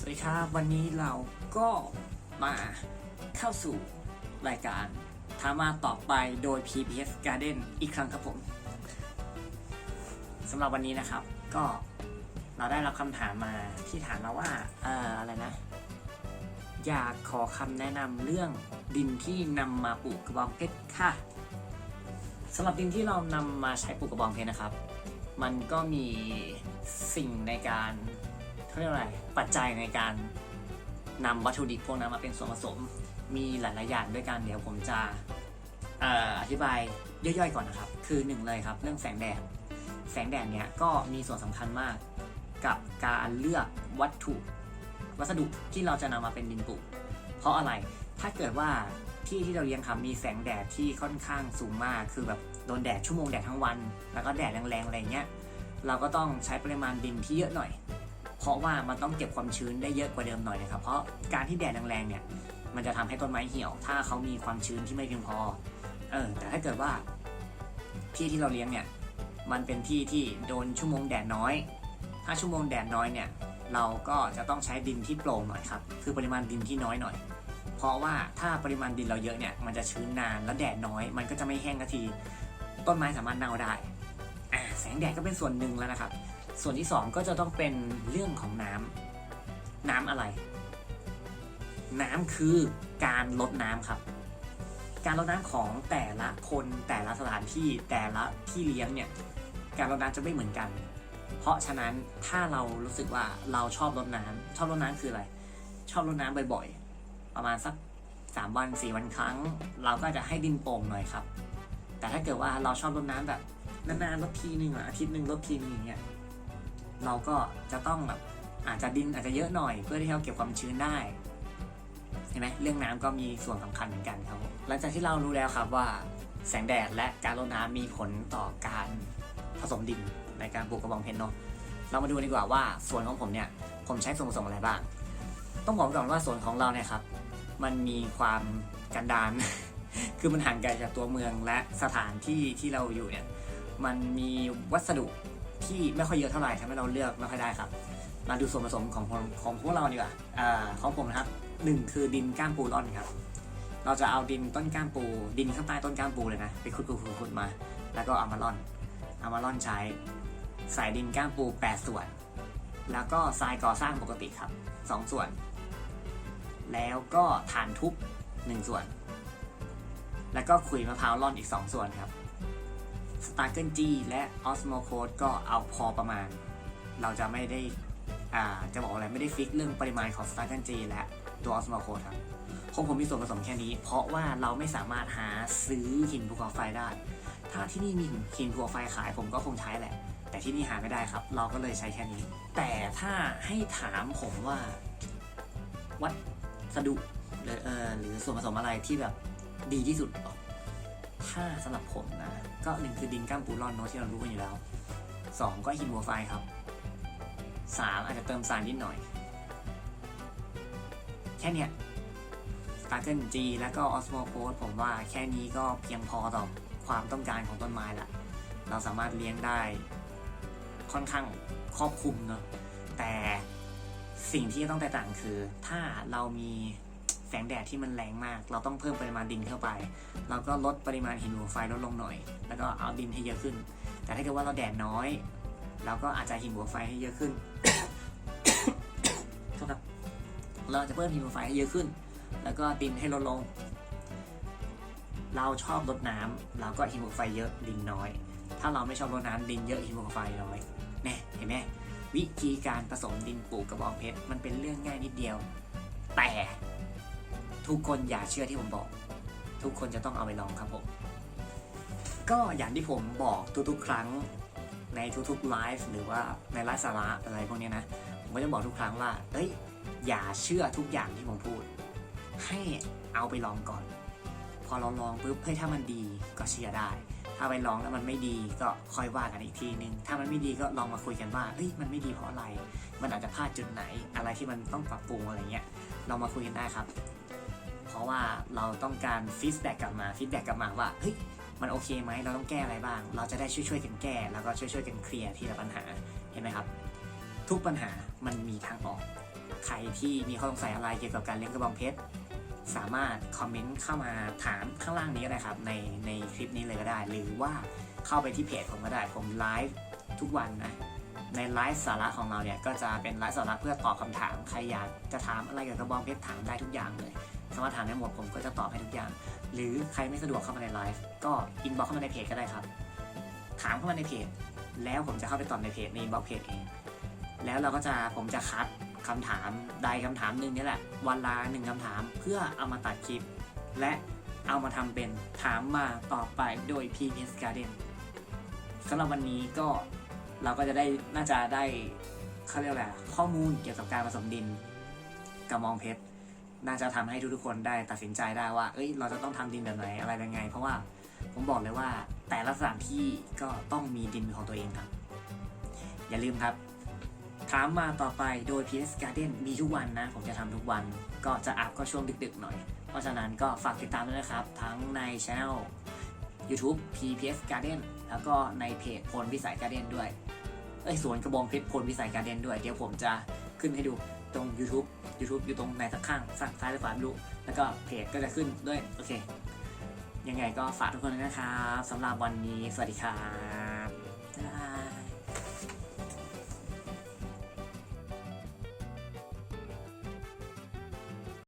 สวัสดีครับ วันนี้เราก็มาเข้าสู่รายการถามมาต่อไปโดย PPS Garden อีกครั้งครับผมสำหรับวันนี้นะครับ ก็เราได้รับคำถามมาที่ถามมาว่าเอ่ออะไรนะ อยากขอคำแนะนำเรื่องดินที่นำมาปลูกกระบองเพชรค่ะสำหรับดินที่เรานำมาใช้ปลูกกระบองเพชรนะครับ มันก็มีสิ่งในการ เขาเรียกอะไรปัจจัยในการนำวัตถุดิบพวกนั้นมาเป็นส่วนผสม มีหลายๆอย่างด้วยกันเดี๋ยวผมจะอธิบายย่อยๆก่อนนะครับ คือหนึ่งเลยครับ เรื่องแสงแดด แสงแดดเนี่ยก็มีส่วนสำคัญมากกับการเลือกวัตถุวัสดุที่เราจะนำมาเป็นดินปลูก เพราะอะไร ถ้าเกิดว่าที่ที่เราเลี้ยงครับมีแสงแดดที่ค่อนข้างสูงมาก คือแบบโดนแดดชั่วโมงแดดทั้งวัน แล้วก็แดดแรงๆอะไรเงี้ย เราก็ต้องใช้ปริมาณดินที่เยอะหน่อย ราะว่ามันต้องเก็บความชื้นได้เยอะกว่าเดิมหน่อยนะครับ เพราะการที่แดดแรงๆเนี่ย มันจะทำให้ต้นไม้เหี่ยว ถ้าเขามีความชื้นที่ไม่เพียงพอ เออ แต่ถ้าเกิดว่าที่ที่เราเลี้ยงเนี่ย มันเป็นที่ที่โดนชั่วโมงแดดน้อย ถ้าชั่วโมงแดดน้อยเนี่ย เราก็จะต้องใช้ดินที่โปร่งหน่อยครับ คือปริมาณดินที่น้อยหน่อย เพราะว่าถ้าปริมาณดินเราเยอะเนี่ย มันจะชื้นนานแล้วแดดน้อย มันก็จะไม่แห้งนาที ต้นไม้สามารถเน่าได้ อ่า แสงแดดก็เป็นส่วนหนึ่งแล้วนะครับ ส่วนที่สองก็จะต้องเป็นเรื่องของน้ำน้ำอะไร น้ำคือการลดน้ำครับ การลดน้ำของแต่ละคนแต่ละสถานที่แต่ละที่เลี้ยงเนี่ยการรดน้ำจะไม่เหมือนกัน เพราะฉะนั้นถ้าเรารู้สึกว่าเราชอบรดน้ำชอบรดน้ำคืออะไร ชอบรดน้ำบ่อยๆ ประมาณสักสามวันสี่วันครั้ง เราก็จะให้ดินโป่งหน่อยครับ แต่ถ้าเกิดว่าเราชอบรดน้ำแบบนานๆรดทีหนึ่งอะอาทิตย์หนึ่งรดทีนึงอย่างเงี้ย เราก็จะต้องแบบอาจจะดินอาจจะเยอะหน่อย เพื่อที่เราเก็บความชื้นได้เห็นไหมเรื่องน้ำก็มีส่วนสำคัญเหมือนกันครับหลังจากที่เรารู้แล้วครับว่าแสงแดดและการรดน้ำมีผลต่อการผสมดินในการปลูกกระบองเพชรเนาะเรามาดูดีกว่าว่าส่วนของผมเนี่ยผมใช้ส่วนผสมอะไรบ้าง ต้องบอกก่อนว่าส่วนของเราเนี่ยครับ มันมีความกันดานคือมันห่างไกลจากตัวเมืองและสถานที่ที่เราอยู่เนี่ยมันมีวัสดุ ที่ไม่ค่อยเยอะเท่าไหร่ทำให้เราเลือกไม่ค่อยได้ครับ มาดูส่วนผสมของของของพวกเราดีกว่าอ่าของผมนะครับหนึ่งคือดินก้ามปูร่อนครับ เราจะเอาดินต้นก้ามปู ดินข้างใต้ต้นก้ามปูเลยนะไปขุดขุดขุดมา แล้วก็เอามาร่อน เอามาร่อนใช้ใส่ดินก้ามปู 8 ส่วน แล้วก็ทรายก่อสร้างปกติครับ 2 ส่วน แล้วก็ฐานทุบ 1 ส่วน แล้วก็ขุยมะพร้าวร่อนอีก 2 ส่วนครับ สตาร์เกิลจีและออสโมโคดก็เอาพอประมาณ เราจะไม่ได้อ่าจะบอกอะไรไม่ได้ฟิกเรื่องปริมาณของสตาร์เกิลจีและตัวออสโมโคดครับของผมมีส่วนผสมแค่นี้ เพราะว่าเราไม่สามารถหาซื้อหินภูเขาไฟได้ ถ้าที่นี่มีหินภูเขาไฟขายผมก็คงใช้แหละ แต่ที่นี่หาไม่ได้ครับ เราก็เลยใช้แค่นี้ แต่ถ้าให้ถามผมว่าวัสดุหรือเออหรือส่วนผสมอะไรที่แบบดีที่สุด ถ้าสำหรับผมนะ ก็หนึ่งคือดินก้ามปูรอนเนาะที่เรารู้กันอยู่แล้วสองก็หินหัวไฟครับสามอาจจะเติมสารนิดหน่อย แค่เนี้ยสตาร์เกิลจีแล้วก็ออสโมโคดผมว่าแค่นี้ก็เพียงพอต่อความต้องการของต้นไม้ละเราสามารถเลี้ยงได้ค่อนข้างครอบคลุมเนาะแต่สิ่งที่ต้องแตกต่างคือ ถ้าเรามี แสงแดดที่มันแรงมาก เราต้องเพิ่มปริมาณดินเข้าไป เราก็ลดปริมาณหินหัวไฟลดลงหน่อย แล้วก็เอาดินให้เยอะขึ้น แต่ถ้าเกิดว่าเราแดดน้อย เราก็อาจจะหินหัวไฟให้เยอะขึ้นโทษครับเราจะเพิ่มหินหัวไฟให้เยอะขึ้น แล้วก็ดินให้ลดลง เราชอบลดน้ำเราก็หินหัวไฟเยอะดินน้อย ถ้าเราไม่ชอบลดน้ำดินเยอะหินหัวไฟน้อยแน่เห็นไหมวิธีการผสมดินปลูกกระบองเพชรมันเป็นเรื่องง่ายนิดเดียว แต่ ทุกคนอย่าเชื่อที่ผมบอก ทุกคนจะต้องเอาไปลองครับผม ก็อย่างที่ผมบอกทุกๆ ครั้งในทุกๆไลฟ์หรือว่าในไลฟ์สาระอะไรพวกนี้นะ ผมก็จะบอกทุกครั้งว่า เอ้ย อย่าเชื่อทุกอย่างที่ผมพูด ให้เอาไปลองก่อน พอเราลองปุ๊บเฮ้ยถ้ามันดีก็เชื่อได้ ถ้าไปลองแล้วมันไม่ดีก็ค่อยว่ากันอีกทีนึง ถ้ามันไม่ดีก็ลองมาคุยกันว่าเอ้ยมันไม่ดีเพราะอะไร มันอาจจะพลาดจุดไหน อะไรที่มันต้องปรับปรุงอะไรเงี้ย เรามาคุยกันได้ครับ ราะว่าเราต้องการฟีดแบ็กกลับมาฟีดแบ็กกลับมาว่าเฮ้ยมันโอเคไหมเราต้องแก้อะไรบ้าง เราจะได้ช่วยๆกันแก้ แล้วก็ช่วยๆกันเคลียร์ทีละปัญหาเห็นไหมครับ ทุกปัญหามันมีทางออก ใครที่มีข้อสงสัยอะไรเกี่ยวกับการเลี้ยงกระบองเพชรสามารถคอมเมนต์เข้ามาถามข้างล่างนี้ก็ได้ครับในในคลิปนี้เลยก็ได้ หรือว่าเข้าไปที่เพจผมก็ได้ผมไลฟ์ทุกวันนะ ในไลฟ์สาระของเราเนี่ยก็จะเป็นไลฟ์สาระเพื่อตอบคำถามใครอยากจะถามอะไรเกี่ยวกับกระบองเพชรถามได้ทุกอย่างเลยสามารถถามได้หมดผมก็จะตอบให้ทุกอย่าง หรือใครไม่สะดวกเข้ามาในไลฟ์ก็อินบ็อกเข้ามาในเพจก็ได้ครับ ถามเข้ามาในเพจ แล้วผมจะเข้าไปตอบในเพจในอินบ็อกเพจเอง แล้วเราก็จะผมจะคัดคำถามใดคำถามหนึ่งนี่แหละ วันละหนึ่งคำถามเพื่อเอามาตัดคลิป และเอามาทำเป็นถามมาต่อไปโดย PS Garden สำหรับวันนี้ก็ เราก็จะได้น่าจะได้เขาเรียกอะไรข้อมูลเกี่ยวกับการผสมดินกระมองเพชรน่าจะทำให้ทุกๆคนได้ตัดสินใจได้ว่า เอ้ย เราจะต้องทำดินแบบไหนอะไรยังไง เพราะว่าผมบอกเลยว่าแต่ละสถานที่ก็ต้องมีดินของตัวเองครับ อย่าลืมครับ ถามมาต่อไปโดย PS Garden มีทุกวันนะ ผมจะทำทุกวัน ก็จะอัพก็ช่วงดึกๆหน่อย เพราะฉะนั้นก็ฝากติดตามด้วยนะครับ ทั้งในช่อง YouTube PPS Garden แล้วก็ในเพจพลวิสัย Garden ด้วย อ้ยสวนกระบองเพชรพลวิสัยการเดนด้วย เดี๋ยวผมจะขึ้นให้ดูตรง YouTube YouTube อยู่ตรงไหนสักข้างซ้ายซ้ายหรือขวาไม่รู้ แล้วก็เพจก็จะขึ้นด้วย โอเค ยังไงก็ฝากทุกคนนะครับสำหรับวันนี้ สวัสดีครับ